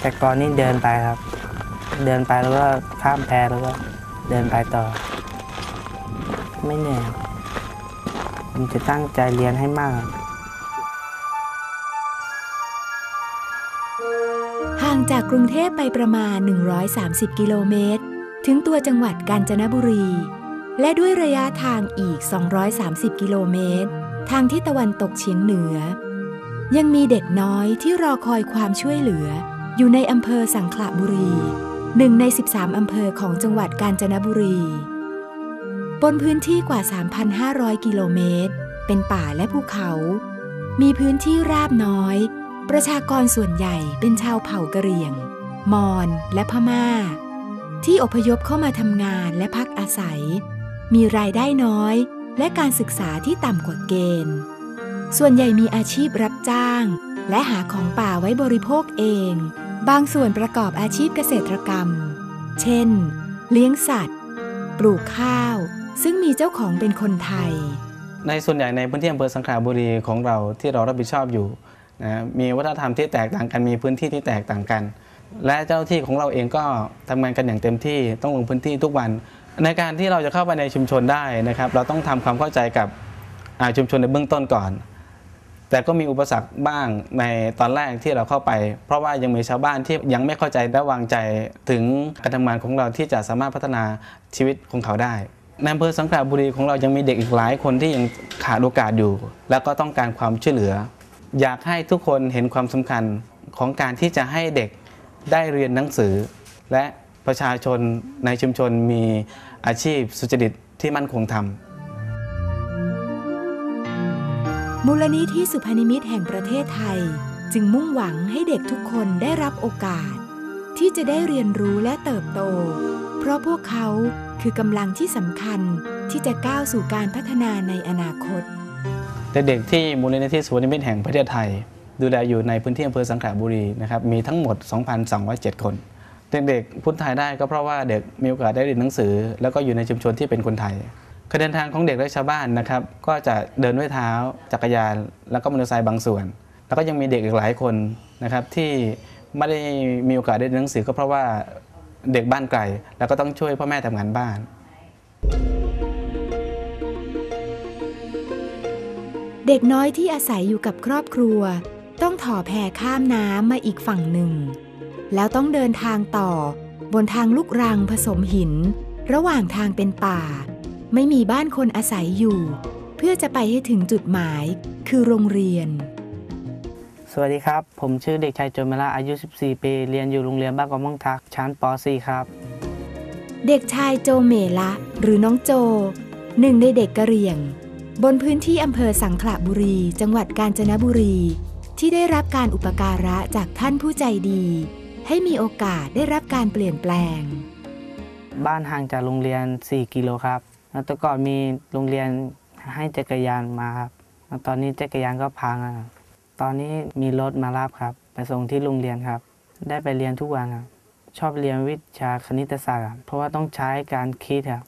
แต่ก่อนนี่เดินไปครับ เดินไปแล้วก็ข้ามแพแล้วก็เดินไปต่อ ไม่เหนื่อยครับผมจะตั้งใจเรียนให้มาก ห่างจากกรุงเทพไปประมาณ 130 กิโลเมตร ถึงตัวจังหวัดกาญจนบุรี และด้วยระยะทางอีก 230 กิโลเมตร ทางที่ตะวันตกเฉียงเหนือ ยังมีเด็กน้อยที่รอคอยความช่วยเหลือ อยู่ในอำเภอสังขละบุรีหนึ่งใน 13 อำเภอของจังหวัดกาญจนบุรี บนพื้นที่กว่า 3,500 กิโลเมตร เป็นป่าและภูเขา มีพื้นที่ราบน้อย ประชากรส่วนใหญ่เป็นชาวเผ่ากะเหรี่ยง มอญและพม่า ที่อพยพเข้ามาทำงานและพักอาศัย มีรายได้น้อยและการศึกษาที่ต่ำกว่าเกณฑ์ ส่วนใหญ่มีอาชีพรับจ้าง และหาของป่าไว้บริโภคเอง บางส่วนประกอบอาชีพเกษตรกรรม เช่น เลี้ยงสัตว์ ปลูกข้าว ซึ่งมีเจ้าของเป็นคนไทย ในส่วนใหญ่ในพื้นที่อำเภอสังขละบุรีของเราที่เรารับผิดชอบอยู่นะมีวัฒนธรรมที่แตกต่างกันมีพื้นที่ที่แตกต่างกัน และเจ้าหน้าที่ของเราเองก็ทำงานกันอย่างเต็มที่ต้องลงพื้นที่ทุกวัน ในการที่เราจะเข้าไปในชุมชนได้นะครับ เราต้องทำความเข้าใจกับชุมชนในเบื้องต้นก่อน แต่ก็มีอุปสรรคบ้างในตอนแรกที่เราเข้าไป เพราะว่ายังมีชาวบ้านที่ยังไม่เข้าใจและวางใจถึงการทำงานของเราที่จะสามารถพัฒนาชีวิตของเขาได้ในอำเภอสังขละบุรีของเรายังมีเด็กอีกหลายคนที่ยังขาดโอกาสอยู่ แล้วก็ต้องการความช่วยเหลือ อยากให้ทุกคนเห็นความสำคัญของการที่จะให้เด็กได้เรียนหนังสือ และประชาชนในชุมชนมีอาชีพสุจริตที่มั่นคงทำ มูลนิธิสุพนิมิตแห่งประเทศไทย จึงมุ่งหวังให้เด็กทุกคนได้รับโอกาส ที่จะได้เรียนรู้และเติบโต เพราะพวกเขาคือกำลังที่สำคัญที่จะก้าวสู่การพัฒนาในอนาคต เด็กที่มูลนิธิสวนนิมิตแห่งประเทศไทย ดูแลอยู่ในพื้นที่อำเภอสังขละบุรีนะครับมีทั้งหมด 2,207 คนเด็กๆพูดไทยได้ก็เพราะว่าเด็กมีโอกาสได้เรียนหนังสือ แล้วก็อยู่ในชุมชนที่เป็นคนไทย การเดินทางของเด็กและชาวบ้านนะครับ ก็จะเดินด้วยเท้าจักรยาน แล้วก็มอเตอร์ไซค์บางส่วน แล้วก็ยังมีเด็กอีกหลายคนนะครับ ที่ไม่ได้มีโอกาสได้เรียนหนังสือก็เพราะว่าเด็กบ้านไกล แล้วก็ต้องช่วยพ่อแม่ทำงานบ้าน เด็กน้อยที่อาศัยอยู่กับครอบครัว ต้องถ่อแพข้ามน้ำมาอีกฝั่งหนึ่ง แล้วต้องเดินทางต่อบนทางลูกรังผสมหิน ระหว่างทางเป็นป่า ไม่มีบ้านคนอาศัยอยู่ เพื่อจะไปให้ถึงจุดหมายคือโรงเรียน สวัสดีครับ ผมชื่อเด็กชายโจมละอายุ 14 ปี เรียนอยู่โรงเรียนบ้านกอม่องทัก ชั้นป .4 ครับ เด็กชายโจเมละหรือน้องโจ หนึ่งในเด็กกะเหรี่ยง บนพื้นที่อำเภอสังขละบุรี จังหวัดกาญจนบุรี ที่ได้รับการอุปการะจากท่านผู้ใจดี ให้มีโอกาสได้รับการเปลี่ยนแปลง บ้านห่างจากโรงเรียน 4 กิโลครับ แล้วแต่ก่อนมีโรงเรียนให้จักรยานมาครับแล้วตอนนี้จักรยานก็พังอะครับตอนนี้มีรถมารับครับ ไปส่งที่โรงเรียนครับ ได้ไปเรียนทุกวันครับชอบเรียนวิชาคณิตศาสตร์ครับเพราะว่าต้องใช้การคิดครับ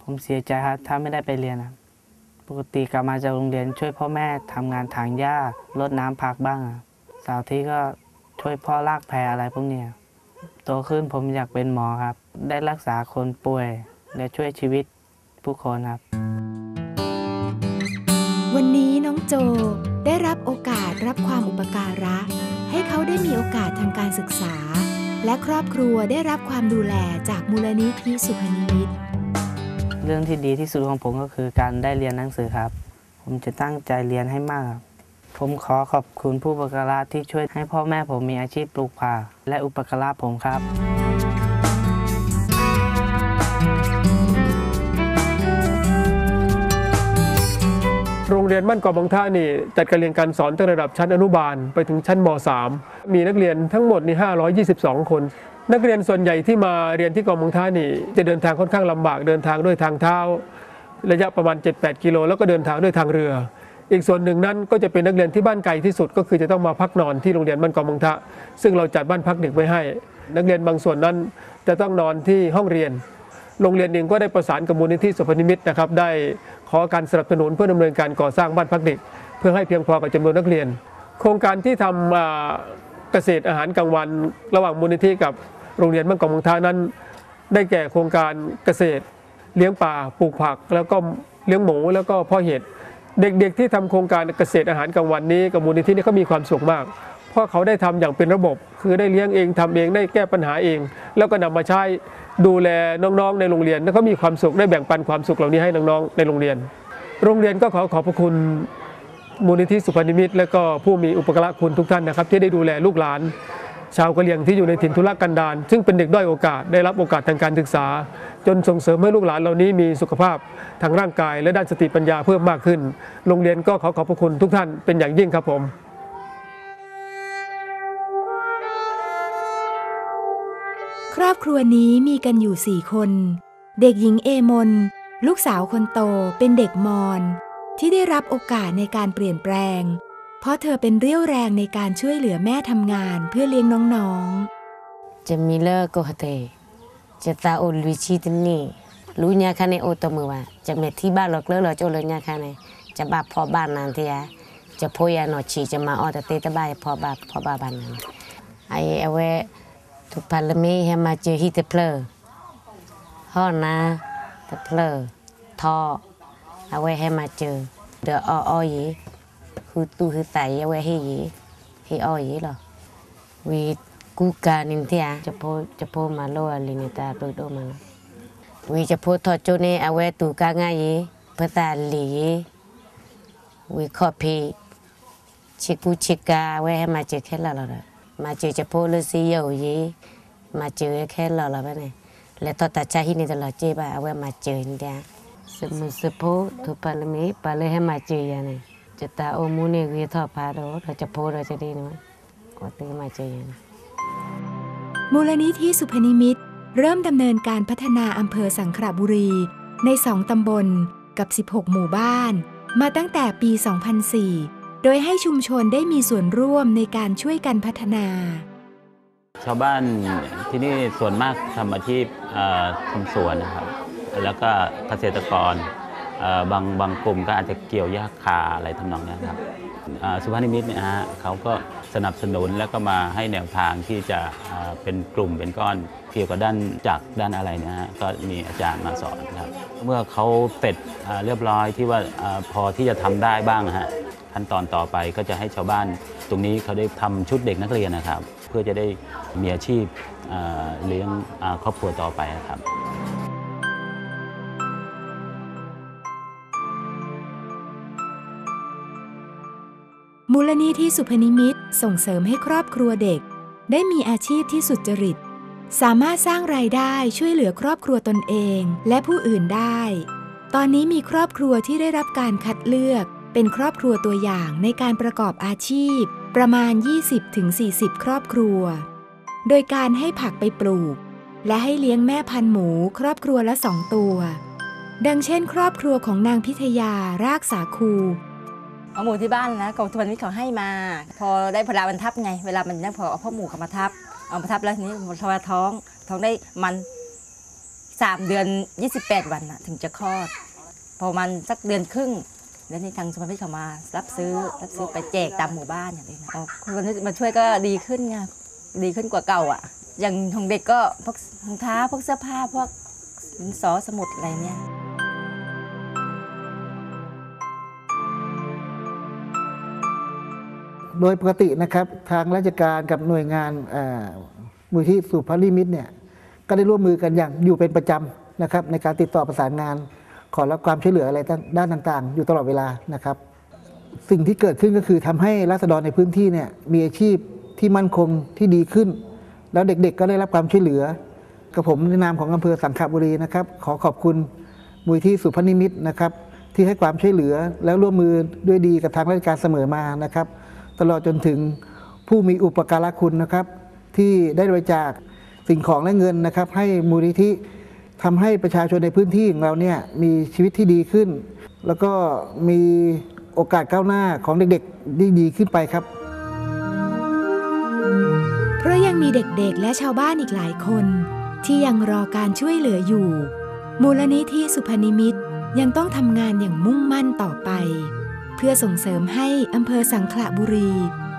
ผมเสียใจครับถ้าไม่ได้ไปเรียนครับปกติกลับมาจากโรงเรียนช่วยพ่อแม่ทำงานถางหญ้ารดน้ำผักบ้างครับเสาร์ที่ก็ช่วยพ่อลากแพอะไรพวกเนี้ยโตขึ้นผมอยากเป็นหมอครับ ได้รักษาคนป่วย และช่วยชีวิต ผู้คนครับ วันนี้น้องโจได้รับโอกาสรับความอุปการะ ให้เขาได้มีโอกาสทางการศึกษา และครอบครัวได้รับความดูแลจากมูลนิธิสุพนิมิตเรื่องที่ดีที่สุดของผมก็คือการได้เรียนหนังสือครับ ผมจะตั้งใจเรียนให้มากครับผมขอขอบคุณผู้อุปการะที่ช่วยให้พ่อแม่ผมมีอาชีพปลูกผักและอุปการะผมครับ ยนบ้านเกาะบางท่านี่จัดการเรียนการสอนตั้งระดับชั้นอนุบาลไปถึงชั้นม .3 มีนักเรียนทั้งหมดนี่522 คน นักเรียนส่วนใหญ่ที่มาเรียนที่เกาะบางท่านี่จะเดินทางค่อนข้างลำบากเดินทางด้วยทางเท้า ระยะประมาณ 7-8 กิโลแล้วก็เดินทางด้วยทางเรือ อีกส่วนหนึ่งนั้นก็จะเป็นนักเรียนที่บ้านไกลที่สุดก็คือจะต้องมาพักนอนที่โรงเรียนบ้านเกาะบางทะซึ่งเราจัดบ้านพักเด็กไว้ให้ นักเรียนบางส่วนนั้นจะต้องนอนที่ห้องเรียนโรงเรียนเองก็ได้ประสานกับมูลนิธิสุพนิมิตนะครับได้ ขอการสนับสนุนเพื่อดำเนินการก่อสร้างบ้านพักเด็ก เพื่อให้เพียงพอกับจำนวนนักเรียน โครงการที่ทำอ่าเกษตรอาหารกลางวัน ระหว่างมูลนิธิกับโรงเรียนบ้านกองมังทานั้น ได้แก่โครงการเกษตร เลี้ยงป่าปลูกผัก แล้วก็เลี้ยงหมูแล้วก็พาะเห็ดเด็กๆที่ทำโครงการเกษตรอาหารกลางวันนี้กับมูลนิธินี่เขามีความสุขมาก เพราะเขาได้ทำอย่างเป็นระบบ คือได้เลี้ยงเองทำเองได้แก้ปัญหาเอง แล้วก็นำมาใช้ดูแลน้องๆในโรงเรียนแล้วก็มีความสุขได้แบ่งปันความสุขเหล่านี้ให้น้องๆในโรงเรียน โรงเรียนก็ขอขอบพระคุณมูลนิธิสุพรรณนิมิตรและก็ผู้มีอุปการะคุณทุกท่านนะครับ ที่ได้ดูแลลูกหลาน ชาวกะเหรี่ยงที่อยู่ในถิ่นทุรกันดารซึ่งเป็นเด็กด้อยโอกาสได้รับโอกาสทางการศึกษา จนส่งเสริมให้ลูกหลานเหล่านี้มีสุขภาพทางร่างกาย และด้านสติปัญญาเพิ่มมากขึ้น โรงเรียนก็ขอขอบพระคุณทุกท่านเป็นอย่างยิ่งครับผม ครอบครัวนี้มีกันอยู่สี่คน เด็กหญิงเอมน ลูกสาวคนโตเป็นเด็กมอน ที่ได้รับโอกาสในการเปลี่ยนแปลง เพราะเธอเป็นเรี่ยวแรงในการช่วยเหลือแม่ทำงานเพื่อเลี้ยงน้องๆจะมีเลิกก็เตจะตาอุวิชิตินี่รู้ญาคาในโอตมือว่าจะเมที่บ้านหลอกเลิกเราโจเลยญาคาในจะบาพอบ้านนานเทียจะพยานอชีจะมาออตเตตะบายพอบาพอบาบ้านนั้นไอเอเว ทุกพัลมีให้มาเจอฮิตเพลอห่อนะตเพลอทอเอาไว้ให้มาเจอเดออออยคือตู้คือใส่เอาไว้ให้ยีให้ออยหรอวีกูกานินเทียจะโพจะโพมาโลลินิตาโดโดมาวีจะโพทอโจนี่เอาไว้ตูกาง่ายภาษาลีวีขอพีชิกูชิกาไว้ให้มาเจอแค่ละละ มาเจอจะพูดเลยสิเยอะยีมาเจอแค่เราเราไปไหนแล้วตอนตัดใจที่นี่ตลอดเจ็บอะเอาไว้มาเจอเนี่ยสมุนสพูทุปาลมีปาเลยให้มาเจอยันเนี่จะตาโอมุนี่ยคืทอพาโดเราจะพูดเราจะดีนะก็ตีมาเจอยันมูลนิธิสุพนิมิตเริ่มดำเนินการพัฒนาอำเภอสังขระบุรี ในสองตำบลกับ 16 หมู่บ้าน มาตั้งแต่ปี 2004 โดยให้ชุมชนได้มีส่วนร่วมในการช่วยกันพัฒนา ชาวบ้านที่นี่ส่วนมากทำอาชีพทำสวนนะครับ แล้วก็เกษตรกรบางบางกลุ่มก็อาจจะเกี่ยวหญ้าคาอะไรทำนองนี้ครับสุภาพนิมิตเนี่ยฮะเขาก็สนับสนุนแล้วก็มาให้แนวทางที่จะเป็นกลุ่มเป็นก้อนเกี่ยวกับด้านจากด้านอะไรนะฮะก็มีอาจารย์มาสอนครับ เมื่อเขาเสร็จเรียบร้อยที่ว่าพอที่จะทำได้บ้างนะฮะ ขั้นตอนต่อไปก็จะให้ชาวบ้าน ตรงนี้เขาได้ทำชุดเด็กนักเรียนนะครับ เพื่อจะได้มีอาชีพเลี้ยงครอบครัวต่อไปครับมูลนิธิสุพนิมิตส่งเสริมให้ครอบครัวเด็ก ได้มีอาชีพที่สุจริต สามารถสร้างรายได้ช่วยเหลือครอบครัวตนเองและผู้อื่นได้ ตอนนี้มีครอบครัวที่ได้รับการคัดเลือก เป็นครอบครัวตัวอย่างในการประกอบอาชีพ ประมาณ 20-40 ครอบครัว โดยการให้ผักไปปลูก และให้เลี้ยงแม่พันหมูครอบครัวละสองตัว ดังเช่น ครอบครัวของนางพิทยารากสาคูเอาหมูที่บ้านนะกองทุนนี้เขาให้มา พอได้พลามันทับไง เวลามันยังพอเอาพ่อหมูเขามาทับ เอามาทับแล้วทีนี้พอท้องท้องได้มันสามเดือนยี่สิบแปดวันนะถึงจะคลอด พอมันสักเดือนครึ่ง แล้วนี่ทางสมาชิกเขามารับซื้อรับซื้อไปแจกตามหมู่บ้านอย่างนี้นะเอาคนที่มาช่วยก็ดีขึ้นไงดีขึ้นกว่าเก่าอะ อย่างของเด็กก็พวกรองเท้าพวกเสื้อผ้าพวกดินสอสมุดอะไรเนี่ยโดยปกตินะครับทางราชการกับหน่วยงานมูลที่สุภาพนิมิตเนี่ยก็ได้ร่วมมือกันอย่างอยู่เป็นประจำนะครับในการติดต่อประสานงาน ขอรับความช่วยเหลืออะไรด้านต่างๆ อยู่ตลอดเวลานะครับ สิ่งที่เกิดขึ้นก็คือทำให้ราษฎรในพื้นที่เนี่ยมีอาชีพที่มั่นคงที่ดีขึ้น แล้วเด็กๆ ก็ได้รับความช่วยเหลือกับผมในนามของอำเภอสังขบุรีนะครับ ขอขอบคุณมูลที่สุพนิมิตรนะครับ ที่ให้ความช่วยเหลือแล้วร่วมมือด้วยดีกับทางราชการเสมอมานะครับ ตลอดจนถึงผู้มีอุปการะคุณนะครับ ที่ได้บริจาคสิ่งของและเงินนะครับ ให้มูลนิธิ ทำให้ประชาชนในพื้นที่ของเราเนี่ยมีชีวิตที่ดีขึ้น แล้วก็มีโอกาสก้าวหน้าของเด็กๆที่ดีขึ้นไปครับ เพราะยังมีเด็กๆ และชาวบ้านอีกหลายคน ที่ยังรอการช่วยเหลืออยู่ มูลนิธิสุพนิมิตรยังต้องทำงานอย่างมุ่งมั่นต่อไป เพื่อส่งเสริมให้อำเภอสังขละบุรี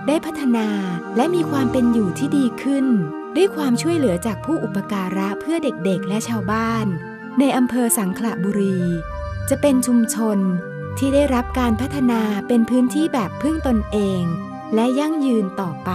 ได้พัฒนาและมีความเป็นอยู่ที่ดีขึ้น ด้วยความช่วยเหลือจากผู้อุปการะเพื่อเด็กๆ และชาวบ้าน ในอำเภอสังขละบุรี จะเป็นชุมชนที่ได้รับการพัฒนาเป็นพื้นที่แบบพึ่งตนเอง และยั่งยืนต่อไป